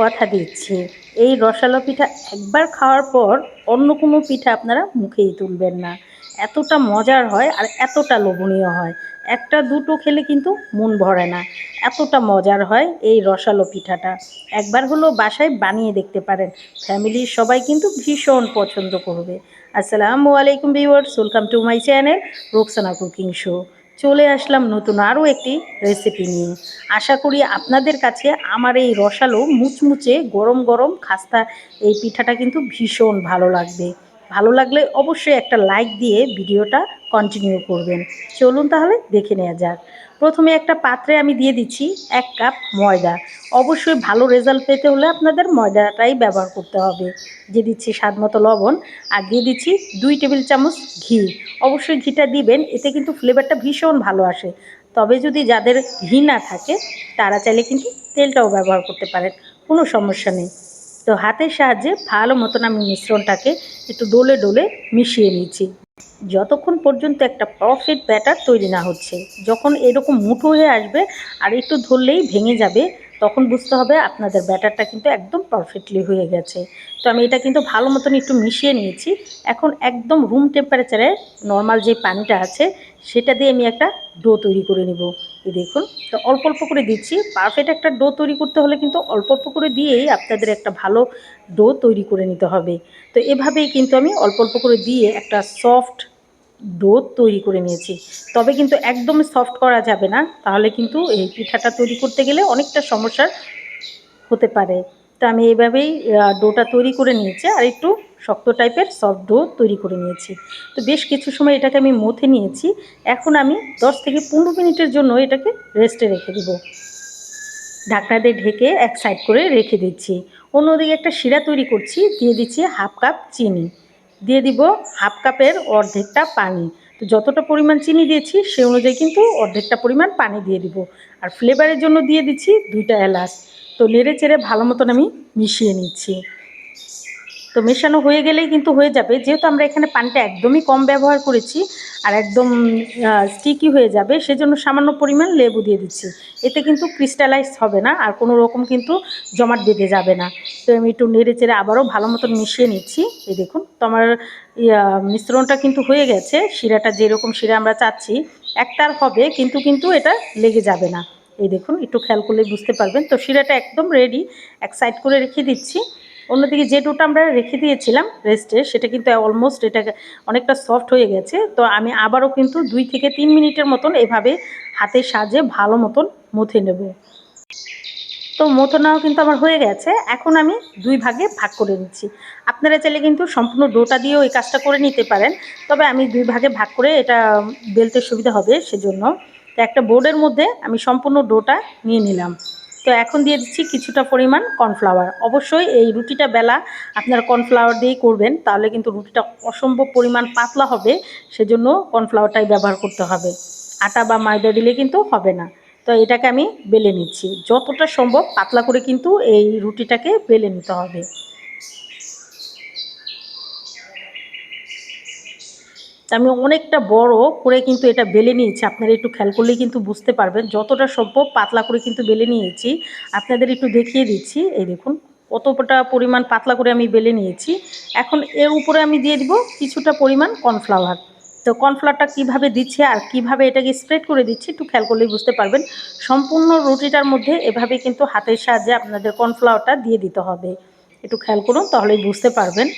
কথা দিচ্ছি। এই রসালো পিঠা একবার খাওয়ার পর অন্য কোনো পিঠা আপনারা মুখেই তুলবেন না। এতটা মজার হয় আর এতটা লোভনীয় হয়। একটা দুটো খেলে কিন্তু মন ভরে না। এতটা মজার হয় এই রসালো পিঠাটা। একবার হলো বাসায় বানিয়ে দেখতে পারেন। ফ্যামিলির সবাই কিন্তু ভীষণ পছন্দ করবে। আসসালামু আলাইকুম viewers, welcome to my channel Roksana cooking show. চলে আসলাম নতুন আরও একটি রেসিপি নিয়ে। আশা করি আপনাদের কাছে আমার এই রসালো মুচমুচে গরম গরম খাস্তা এই পিঠাটা কিন্তু ভীষণ ভালো লাগবে। ভালো লাগলে অবশ্যই একটা লাইক দিয়ে ভিডিওটা কন্টিনিউ করবেন। চলুন তাহলে দেখে নেওয়া যাক। প্রথমে একটা পাত্রে আমি দিয়ে দিচ্ছি এক কাপ ময়দা। অবশ্যই ভালো রেজাল্ট পেতে হলে আপনাদের ময়দাটাই ব্যবহার করতে হবে। দিয়ে দিচ্ছি স্বাদ মতো লবণ আর দিয়ে দিচ্ছি দুই টেবিল চামচ ঘি। অবশ্যই ঘিটা দিবেন, এতে কিন্তু ফ্লেভারটা ভীষণ ভালো আসে। তবে যদি যাদের ঘি না থাকে, তারা চাইলে কিন্তু তেলটাও ব্যবহার করতে পারেন। কোনো সমস্যা নেই। তো হাতের সাহায্যে ভালো মতন আমি মিশ্রণটাকে একটু ডোলে ডোলে মিশিয়ে নিচ্ছি। যতক্ষণ পর্যন্ত একটা পারফেক্ট ব্যাটার তৈরি না হচ্ছে, যখন এরকম মুঠো হয়ে আসবে আর একটু ধরলেই ভেঙে যাবে, তখন বুঝতে হবে আপনাদের ব্যাটারটা কিন্তু একদম পারফেক্টলি হয়ে গেছে। তো আমি এটা কিন্তু ভালো মতন একটু মিশিয়ে নিয়েছি। এখন একদম রুম টেম্পারেচারে নর্মাল যে পানিটা আছে, সেটা দিয়ে আমি একটা ডো তৈরি করে নেব। দেখুন, তো অল্প অল্প করে দিচ্ছি। পারফেক্ট একটা ডো তৈরি করতে হলে কিন্তু অল্প অল্প করে দিয়েই আপনাদের একটা ভালো ডো তৈরি করে নিতে হবে। তো এভাবেই কিন্তু আমি অল্প অল্প করে দিয়ে একটা সফট ডো তৈরি করে নিয়েছি। তবে কিন্তু একদম সফট করা যাবে না। তাহলে কিন্তু এই পিঠাটা তৈরি করতে গেলে অনেকটা সমস্যার হতে পারে। তো আমি এইভাবেই ডোটা তৈরি করে নিয়েছি আর একটু শক্ত টাইপের সফট ডো তৈরি করে নিয়েছি। তো বেশ কিছু সময় এটাকে আমি মথে নিয়েছি। এখন আমি দশ থেকে পনেরো মিনিটের জন্য এটাকে রেস্টে রেখে দেবো। ঢাকনা দিয়ে ঢেকে এক সাইড করে রেখে দিচ্ছি। অন্যদিকে একটা শিরা তৈরি করছি, দিয়ে দিচ্ছি হাফ কাপ চিনি। দিয়ে দিব হাফ কাপের অর্ধেকটা পানি। তো যতটা পরিমাণ চিনি দিয়েছি সে অনুযায়ী কিন্তু অর্ধেকটা পরিমাণ পানি দিয়ে দিব। আর ফ্লেভারের জন্য দিয়ে দিচ্ছি দুইটা এলাচ। তো নেড়ে চেড়ে ভালো মতন আমি মিশিয়ে নিচ্ছি। তো মেশানো হয়ে গেলেই কিন্তু হয়ে যাবে। যেহেতু আমরা এখানে পানিটা একদমই কম ব্যবহার করেছি আর একদম স্টিকি হয়ে যাবে, সেজন্য সামান্য পরিমাণ লেবু দিয়ে দিচ্ছি। এতে কিন্তু ক্রিস্টালাইজ হবে না আর কোনো রকম কিন্তু জমাট বেঁধে যাবে না। তো আমি একটু নেড়ে চেড়ে আবারও ভালো মতন মিশিয়ে নিচ্ছি। এই দেখুন, তো আমার মিশ্রণটা কিন্তু হয়ে গেছে। শিরাটা যেরকম শিরা আমরা চাচ্ছি একটার হবে, কিন্তু কিন্তু এটা লেগে যাবে না। এই দেখুন, একটু খেয়াল করলে বুঝতে পারবেন। তো শিরাটা একদম রেডি এক সাইড করে রেখে দিচ্ছি। অন্যদিকে যে ডোটা আমরা রেখে দিয়েছিলাম রেস্টে সেটা কিন্তু অলমোস্ট এটা অনেকটা সফট হয়ে গেছে। তো আমি আবারও কিন্তু দুই থেকে তিন মিনিটের মতন এভাবে হাতের সাহায্যে ভালো মতন মুথে নেব। তো মোথনাও কিন্তু আমার হয়ে গেছে। এখন আমি দুই ভাগে ভাগ করে নিচ্ছি। আপনারা চাইলে কিন্তু সম্পূর্ণ ডোটা দিয়েও এই কাজটা করে নিতে পারেন। তবে আমি দুই ভাগে ভাগ করে এটা বেলতে সুবিধা হবে, সেজন্য। তো একটা বোর্ডের মধ্যে আমি সম্পূর্ণ ডোটা নিয়ে নিলাম। তো এখন দিয়ে দিচ্ছি কিছুটা পরিমাণ কর্নফ্লাওয়ার। অবশ্যই এই রুটিটা বেলা আপনারা কর্নফ্লাওয়ার দিয়েই করবেন, তাহলে কিন্তু রুটিটা অসম্ভব পরিমাণ পাতলা হবে, সেজন্য কর্নফ্লাওয়ারটাই ব্যবহার করতে হবে। আটা বা ময়দা দিলে কিন্তু হবে না। তো এটাকে আমি বেলে নিচ্ছি। যতটা সম্ভব পাতলা করে কিন্তু এই রুটিটাকে বেলে নিতে হবে। আমি অনেকটা বড় করে কিন্তু এটা বেলে নিয়েছি। আপনারা একটু খেয়াল করলেই কিন্তু বুঝতে পারবেন। যতটা সম্ভব পাতলা করে কিন্তু বেলে নিয়েছি। আপনাদের একটু দেখিয়ে দিচ্ছি। এই দেখুন, কতটা পরিমাণ পাতলা করে আমি বেলে নিয়েছি। এখন এর উপরে আমি দিয়ে দিব কিছুটা পরিমাণ কর্নফ্লাওয়ার। তো কর্নফ্লাওয়ারটা কীভাবে দিচ্ছে আর কীভাবে এটাকে স্প্রেড করে দিচ্ছি একটু খেয়াল করলেই বুঝতে পারবেন। সম্পূর্ণ রুটিটার মধ্যে এভাবে কিন্তু হাতের সাহায্যে আপনাদের কর্নফ্লাওয়ারটা দিয়ে দিতে হবে। একটু খেয়াল করুন, তাহলেই বুঝতে পারবেন।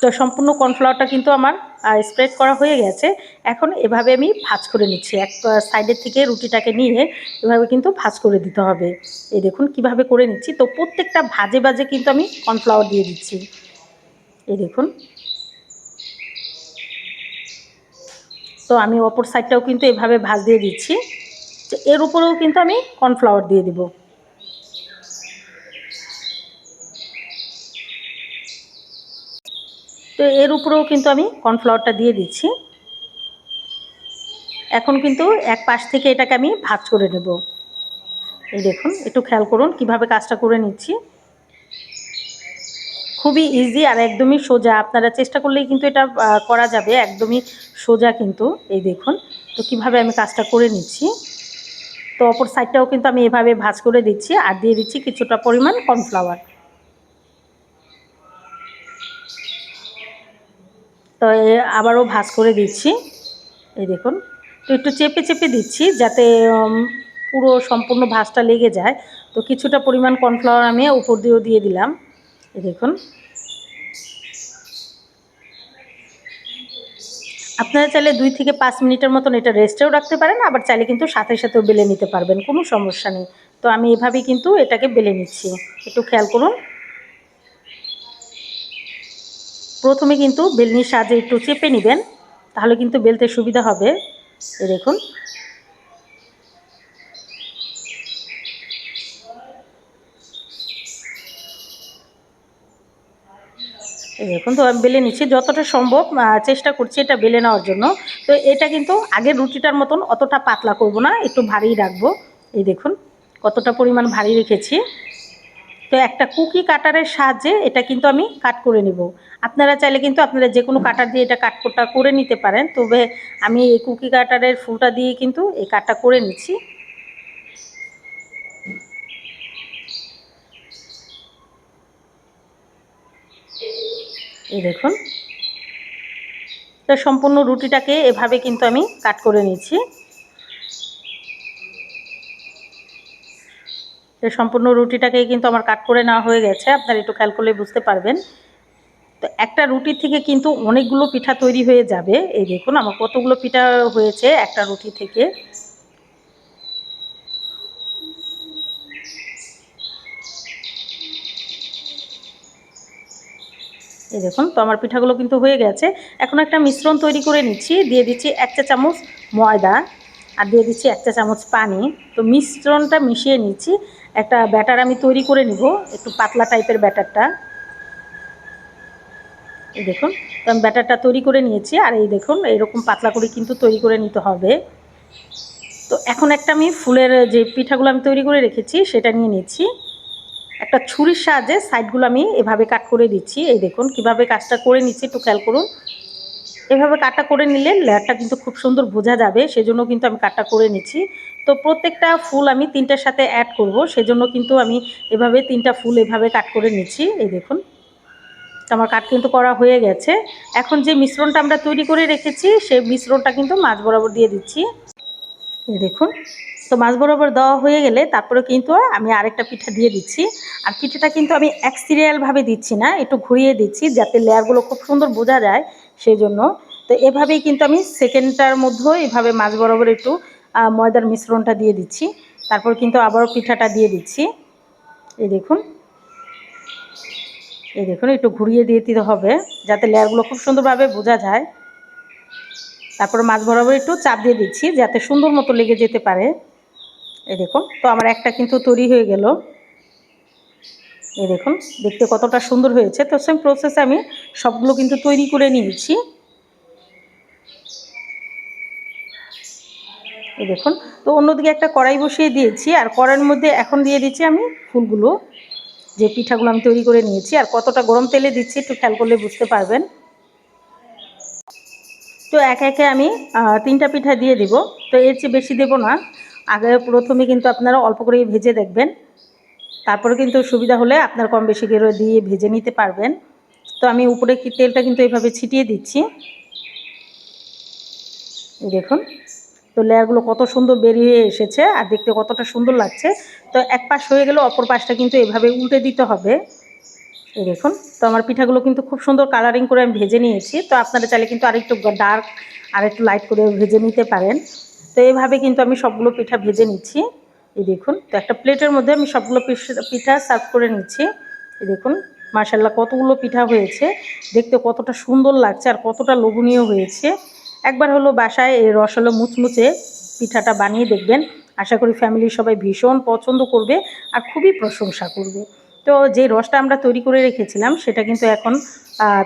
তো সম্পূর্ণ কর্নফ্লাওয়ারটা কিন্তু আমার স্প্রেড করা হয়ে গেছে। এখন এভাবে আমি ভাজ করে নিচ্ছি। এক সাইডের থেকে রুটিটাকে নিয়ে এভাবে কিন্তু ভাজ করে দিতে হবে। এই দেখুন কীভাবে করে নিচ্ছি। তো প্রত্যেকটা ভাজে ভাজে কিন্তু আমি কর্নফ্লাওয়ার দিয়ে দিচ্ছি। এই দেখুন। তো আমি অপর সাইডটাও কিন্তু এভাবে ভাজ দিয়ে দিচ্ছি। এর উপরেও কিন্তু আমি কর্নফ্লাওয়ার দিয়ে দিব। এর উপরেও কিন্তু আমি কর্নফ্লাওয়ারটা দিয়ে দিচ্ছি। এখন কিন্তু এক পাশ থেকে এটাকে আমি ভাজ করে নেব। এই দেখুন, একটু খেয়াল করুন কীভাবে কাজটা করে নিচ্ছি। খুবই ইজি আর একদমই সোজা। আপনারা চেষ্টা করলেই কিন্তু এটা করা যাবে। একদমই সোজা কিন্তু। এই দেখুন, তো কীভাবে আমি কাজটা করে নিচ্ছি। তো অপর সাইডটাও কিন্তু আমি এভাবে ভাজ করে দিচ্ছি আর দিয়ে দিচ্ছি কিছুটা পরিমাণ কর্নফ্লাওয়ার। তো আবারও ভাজ করে দিচ্ছি। এই দেখুন, তো একটু চেপে চেপে দিচ্ছি যাতে পুরো সম্পূর্ণ ভাজটা লেগে যায়। তো কিছুটা পরিমাণ কর্নফ্লাওয়ার আমি উপর দিয়েও দিয়ে দিলাম। এই দেখুন। আপনারা চাইলে দুই থেকে পাঁচ মিনিটের মতন এটা রেস্টেও রাখতে পারেন, আবার চাইলে কিন্তু সাথে সাথেও বেলে নিতে পারবেন, কোনো সমস্যা নেই। তো আমি এভাবেই কিন্তু এটাকে বেলে নিচ্ছি। একটু খেয়াল করুন। প্রথমে কিন্তু বেলনির সাহায্যে একটু চেপে নেবেন, তাহলে কিন্তু বেলতে সুবিধা হবে। দেখুন। দেখুন, তো আমি বেলে নিচ্ছি। যতটা সম্ভব চেষ্টা করছি এটা বেলে নেওয়ার জন্য। তো এটা কিন্তু আগের রুটিটার মতন অতটা পাতলা করব না, একটু ভারী রাখব। এই দেখুন, কতটা পরিমাণ ভারী রেখেছি। তো একটা কুকি কাটারের সাহায্যে এটা কিন্তু আমি কাট করে নিব। আপনারা চাইলে কিন্তু আপনারা যে কোনো কাটার দিয়ে এটা কাটটা করে নিতে পারেন। তবে আমি এই কুকি কাটারের ফুলটা দিয়ে কিন্তু এই কাটটা করে নিচ্ছি। এই দেখুন। তো সম্পূর্ণ রুটিটাকে এভাবে কিন্তু আমি কাট করে নিচ্ছি। তো সম্পূর্ণ রুটিটাকে কিন্তু আমার কাট করে নেওয়া হয়ে গেছে। আপনারা একটু খেয়াল করলে বুঝতে পারবেন। তো একটা রুটি থেকে কিন্তু অনেকগুলো পিঠা তৈরি হয়ে যাবে। এই দেখুন, আমার কতগুলো পিঠা হয়েছে একটা রুটি থেকে। এই দেখুন, তো আমার পিঠাগুলো কিন্তু হয়ে গেছে। এখন একটা মিশ্রণ তৈরি করে নিচ্ছি। দিয়ে দিচ্ছি এক চা চামচ ময়দা। আর দিয়ে দিচ্ছি এক চা চামচ পানি। তো মিশ্রণটা মিশিয়ে নিচ্ছি। একটা ব্যাটার আমি তৈরি করে নিব, একটু পাতলা টাইপের ব্যাটারটা। এই দেখুন, তো আমি ব্যাটারটা তৈরি করে নিয়েছি আর এই দেখুন এরকম পাতলা করে কিন্তু তৈরি করে নিতে হবে। তো এখন একটা আমি ফুলের যে পিঠাগুলো আমি তৈরি করে রেখেছি, সেটা নিয়ে নিচ্ছি। একটা ছুরির সাহায্যে সাইডগুলো আমি এভাবে কাট করে দিচ্ছি। এই দেখুন, কীভাবে কাজটা করে নিচ্ছি একটু খেয়াল করুন। এভাবে কাটটা করে নিলে লেয়ারটা কিন্তু খুব সুন্দর বোঝা যাবে, সেজন্য কিন্তু আমি কাটটা করে নিচ্ছি। তো প্রত্যেকটা ফুল আমি তিনটার সাথে অ্যাড করব, সেজন্য কিন্তু আমি এভাবে তিনটা ফুল এভাবে কাট করে নিচ্ছি। এই দেখুন তো আমার কাট কিন্তু করা হয়ে গেছে। এখন যে মিশ্রণটা আমরা তৈরি করে রেখেছি, সেই মিশ্রণটা কিন্তু মাছ বরাবর দিয়ে দিচ্ছি। এই দেখুন, তো মাছ বরাবর দেওয়া হয়ে গেলে তারপরে কিন্তু আমি আরেকটা পিঠা দিয়ে দিচ্ছি। আর পিঠাটা কিন্তু আমি এক সিরিয়ালভাবে দিচ্ছি না, একটু ঘুরিয়ে দিচ্ছি যাতে লেয়ারগুলো খুব সুন্দর বোঝা যায়। সেই জন্য তো এভাবেই কিন্তু আমি সেকেন্ডটার মধ্যেও এভাবে মাছ বরাবর একটু ময়দার মিশ্রণটা দিয়ে দিচ্ছি। তারপর কিন্তু আবারও পিঠাটা দিয়ে দিচ্ছি। এই দেখুন। এই দেখুন, একটু ঘুরিয়ে দিয়ে দিতে হবে, যাতে লেয়ারগুলো খুব সুন্দরভাবে বোঝা যায়। তারপর মাছ বরাবর একটু চাপ দিয়ে দিচ্ছি, যাতে সুন্দর মতো লেগে যেতে পারে। এই দেখুন, তো আমার একটা কিন্তু তৈরি হয়ে গেল। এই দেখুন, দেখতে কতটা সুন্দর হয়েছে। তো সেম প্রসেসে আমি সবগুলো কিন্তু তৈরি করে নিয়েছি। এই দেখুন, তো অন্যদিকে একটা কড়াই বসিয়ে দিয়েছি, আর কড়াইয়ের মধ্যে এখন দিয়ে দিচ্ছি আমি ফুলগুলো, যে পিঠাগুলো আমি তৈরি করে নিয়েছি। আর কতটা গরম তেলে দিচ্ছি একটু খেয়াল করলে বুঝতে পারবেন। তো একে একে আমি তিনটা পিঠা দিয়ে দিব। তো এর চেয়ে বেশি দেব না। আগে প্রথমে কিন্তু আপনারা অল্প করে ভেজে দেখবেন। তারপরে কিন্তু সুবিধা হলে আপনার কম বেশি করে দিয়ে ভেজে নিতে পারবেন। তো আমি উপরে কি তেলটা কিন্তু এইভাবে ছিটিয়ে দিচ্ছি। দেখুন, তো লেয়ারগুলো কত সুন্দর বেরিয়ে এসেছে আর দেখতে কতটা সুন্দর লাগছে। তো এক পাশ হয়ে গেলে অপর পাশটা কিন্তু এভাবে উল্টে দিতে হবে। এই দেখুন, তো আমার পিঠাগুলো কিন্তু খুব সুন্দর কালারিং করে আমি ভেজে নিয়েছি। তো আপনারা চাইলে কিন্তু আরেকটু ডার্ক আর একটু লাইট করে ভেজে নিতে পারেন। তো এইভাবে কিন্তু আমি সবগুলো পিঠা ভেজে নিচ্ছি। এই দেখুন, তো একটা প্লেটের মধ্যে আমি সবগুলো পিঠা সার্ভ করে নিচ্ছি। এই দেখুন মার্শাল্লাহ কতগুলো পিঠা হয়েছে। দেখতে কতটা সুন্দর লাগছে আর কতটা লোভনীয় হয়েছে। একবার হলো বাসায় এই রসলো মুচমুচে পিঠাটা বানিয়ে দেখবেন। আশা করি ফ্যামিলির সবাই ভীষণ পছন্দ করবে আর খুবই প্রশংসা করবে। তো যে রসটা আমরা তৈরি করে রেখেছিলাম, সেটা কিন্তু এখন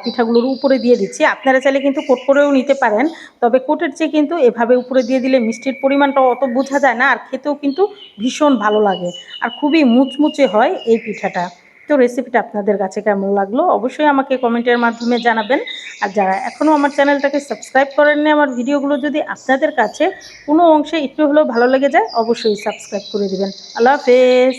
পিঠাগুলোর উপরে দিয়ে দিচ্ছি। আপনারা চাইলে কিন্তু কোট করেও নিতে পারেন, তবে কোটের চেয়ে কিন্তু এভাবে উপরে দিয়ে দিলে মিষ্টির পরিমাণটা অত বোঝা যায় না, আর খেতেও কিন্তু ভীষণ ভালো লাগে। আর খুবই মুচমুচে হয় এই পিঠাটা। তো রেসিপিটা আপনাদের কাছে কেমন লাগল? অবশ্যই আমাকে কমেন্টের মাধ্যমে জানাবেন। আর যারা এখনও আমার চ্যানেলটাকে সাবস্ক্রাইব করেননি, আমার ভিডিওগুলো যদি আপনাদের কাছে কোনো অংশে একটু হলেও ভালো লেগে যায়, অবশ্যই সাবস্ক্রাইব করে দেবেন। আল্লাহ হাফেজ!